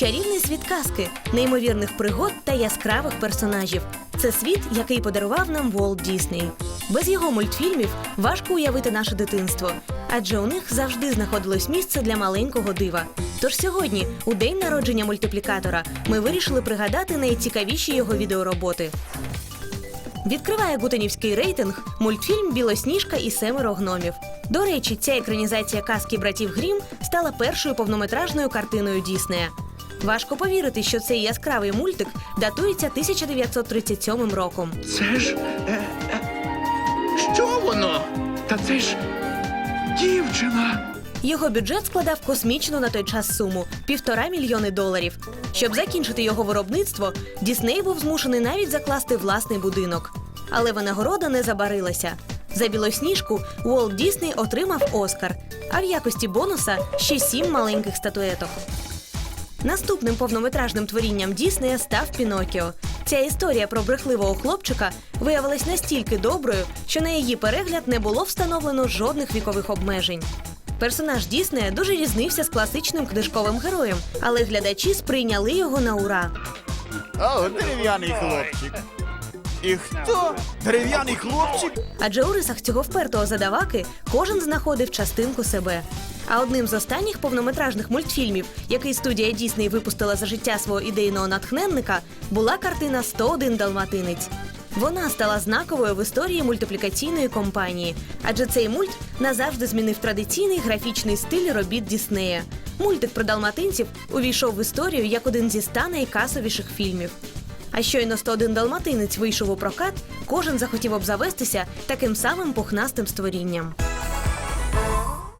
Чарівний світ казки, неймовірних пригод та яскравих персонажів. Це світ, який подарував нам Волт Дісней. Без його мультфільмів важко уявити наше дитинство, адже у них завжди знаходилось місце для маленького дива. Тож сьогодні, у день народження мультиплікатора, ми вирішили пригадати найцікавіші його відеороботи. Відкриває гутенівський рейтинг мультфільм Білосніжка і семеро гномів. До речі, ця екранізація казки братів Грім стала першою повнометражною картиною Діснея. Важко повірити, що цей яскравий мультик датується 1937 роком. Це ж. Е, е, що воно? Та це ж дівчина. Його бюджет складав космічну на той час суму півтора мільйони доларів. Щоб закінчити його виробництво, Дісней був змушений навіть закласти власний будинок. Але винагорода не забарилася. За білосніжку Уолт Дісней отримав Оскар, а в якості бонуса ще сім маленьких статуеток. Наступним повнометражним творінням Діснея став Пінокіо. Ця історія про брехливого хлопчика виявилась настільки доброю, що на її перегляд не було встановлено жодних вікових обмежень. Персонаж Діснея дуже різнився з класичним книжковим героєм, але глядачі сприйняли його на ура. О, дерев'яний хлопчик. І хто? Дерев'яний хлопчик? Адже у рисах цього впертого задаваки кожен знаходив частинку себе. А одним з останніх повнометражних мультфільмів, який студія Дісней випустила за життя свого ідейного натхненника, була картина «101 Далматинець. Вона стала знаковою в історії мультиплікаційної компанії, адже цей мульт назавжди змінив традиційний графічний стиль робіт Діснея. Мультик про далматинців увійшов в історію як один зі ста найкасовіших фільмів. А щойно 101 далматинець вийшов у прокат, кожен захотів обзавестися таким самим пухнастим створінням.